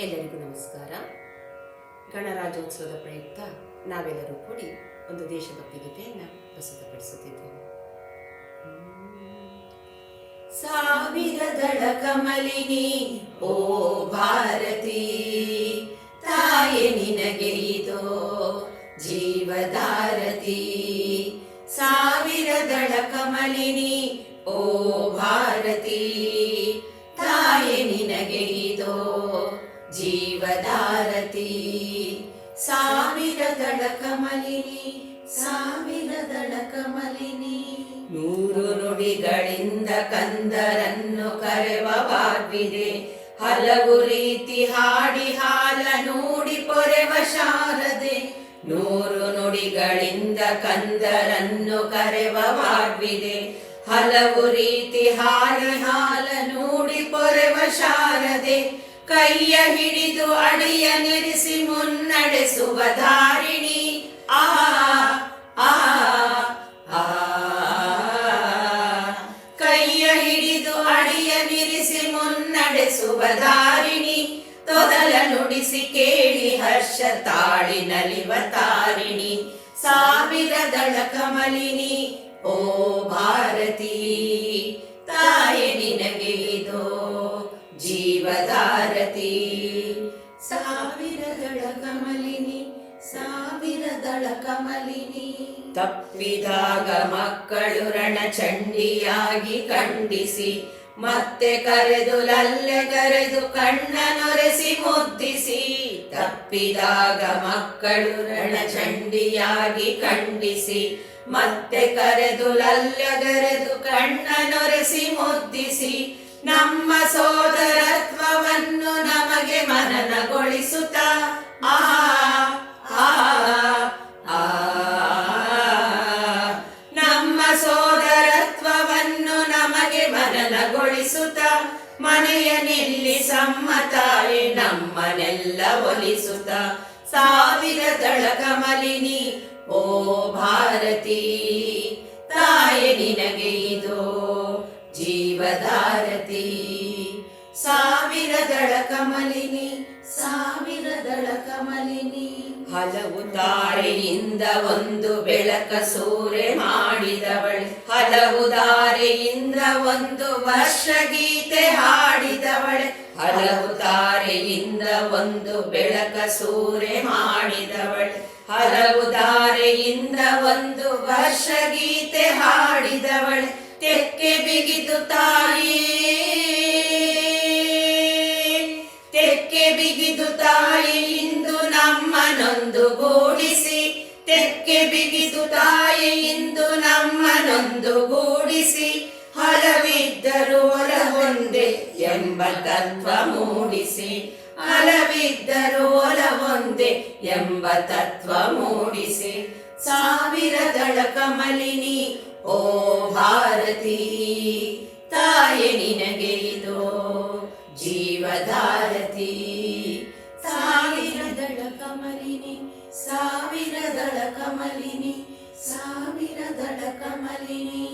ಎಲ್ಲರಿಗೂ ನಮಸ್ಕಾರ. ಗಣರಾಜ್ಯೋತ್ಸವದ ಪ್ರಯುಕ್ತ ನಾವೆಲ್ಲರೂ ಕೂಡಿ ಒಂದು ದೇಶಭಕ್ತಿ ಗೀತೆಯನ್ನು ಪ್ರಸ್ತುತಪಡಿಸುತ್ತಿದ್ದೇವೆ. ಸಾವಿರದಳ ಕಮಲಿನಿ, ಓ ಭಾರತಿ, ತಾಯೆ ನಿನಗೆ ಇದೋ ಜೀವಧಾರತಿ. ಸಾವಿರದಳ ಕಮಲಿನಿ, ಓ ಭಾರತಿ, ತಾಯೆ ನಿನಗೆ ಇದೋ ಜೀವಧಾರತಿ ಸಾವಿರದಳ ಕಮಲಿನಿ ಸಾವಿರದಳ ಕಮಲಿನಿ ನೂರು ನುಡಿಗಳಿಂದ ಕಂದರನ್ನು ಕರೆವ ಬಾರ್ವಿದೆ ಹಲವು ರೀತಿ ಹಾಡಿ ಹಾಲ ನೋಡಿ ಪೊರೆವ ಶಾರದೆ. ನೂರು ನುಡಿಗಳಿಂದ ಕಂದರನ್ನು ಕರೆವ ಬಾರ್ವಿದೆ ಹಲವು ರೀತಿ ಹಾಡಿ ಹಾಲ ನೋಡಿ ಪೊರೆವ ಶಾರದೆ. ಕೈಯ ಹಿಡಿದು ಅಡಿಯ ನೆರೆಸಿ ಮುನ್ನಡೆಸುವ ಧಾರಿಣಿ. ಆ ಆ ಕೈಯ ಹಿಡಿದು ಅಡಿಯ ನಿರಿಸಿ ಮುನ್ನಡೆಸುವ ಧಾರಿಣಿ. ತೊದಲ ನುಡಿಸಿ ಕೇಳಿ ಹರ್ಷ ತಾಳಿ ನಲಿವ ತಾರಿಣಿ. ಸಾವಿರದಳ ಕಮಲಿನಿ, ಓ ಭಾರತಿ. ಸಾವಿರದಳ ಕಮಲಿನಿ. ತಪ್ಪಿದಾಗ ಮಕ್ಕಳು ರಣಚಂಡಿಯಾಗಿ ಖಂಡಿಸಿ, ಮತ್ತೆ ಕರೆದು ಲಲ್ಲೆ ಕರೆದು ಕಣ್ಣನೊರೆಸಿ ಮುದ್ದಿಸಿ. ತಪ್ಪಿದಾಗ ಮಕ್ಕಳು ರಣಚಂಡಿಯಾಗಿ ಖಂಡಿಸಿ, ಮತ್ತೆ ಕರೆದು ಲಲ್ಲೆಗರೆದು ಕಣ್ಣ ನೊರೆಸಿ ಮುದ್ದಿಸಿ. ನಮ್ಮ ಸೋದರತ್ವವನ್ನು ಮನೆಯ ನಿಲ್ಲಿ ಸಮ್ಮತಾಯಿ ನಮ್ಮನೆಲ್ಲ ಒಲಿಸುತ್ತ. ಸಾವಿರ ದಳ ಕಮಲಿನಿ, ಓ ಭಾರತಿ, ತಾಯಿ ನಿನಗೆ ಇದೋ ಜೀವಧಾರತಿ. ಸಾವಿರ ದಳ ಹಲವು ದಾರಿಯಿಂದ ಒಂದು ಬೆಳಕ ಸೂರೆ ಮಾಡಿದವಳೆ. ಹಲವು ದಾರಿಯಿಂದ ಒಂದು ವರ್ಷ ಗೀತೆ ಹಾಡಿದವಳೆ. ಹಲವು ದಾರಿಯಿಂದ ಒಂದು ಬೆಳಕ ಸೂರೆ ಮಾಡಿದವಳೆ. ಹಲವು ದಾರಿಯಿಂದ ಒಂದು ವರ್ಷ ಗೀತೆ ಹಾಡಿದವಳೆ. ತೆಕ್ಕೆ ಬಿಗಿದು ತಾಯಿ ಗೂಡಿಸಿ ತೆಕ್ಕೆ ಬಿಗಿದು ತಾಯಿ ಇಂದು ನಮ್ಮನೊಂದು ಗೂಡಿಸಿ ಹಲವಿದ್ದರು ಒಂದೇ ಎಂಬ ತತ್ವ ಮೂಡಿಸಿ ಹಲವಿದ್ದರು ಒಂದೇ ಎಂಬ ತತ್ವ ಮೂಡಿಸಿ ಸಾವಿರ ದಳ ಕಮಲಿನಿ, ಓ ಭಾರತಿ. ಕಮಲಿನಿ ಸಾವಿರದಳ ಕಮಲಿನಿ ಸಾವಿರದಳ ಕಮಲಿನಿ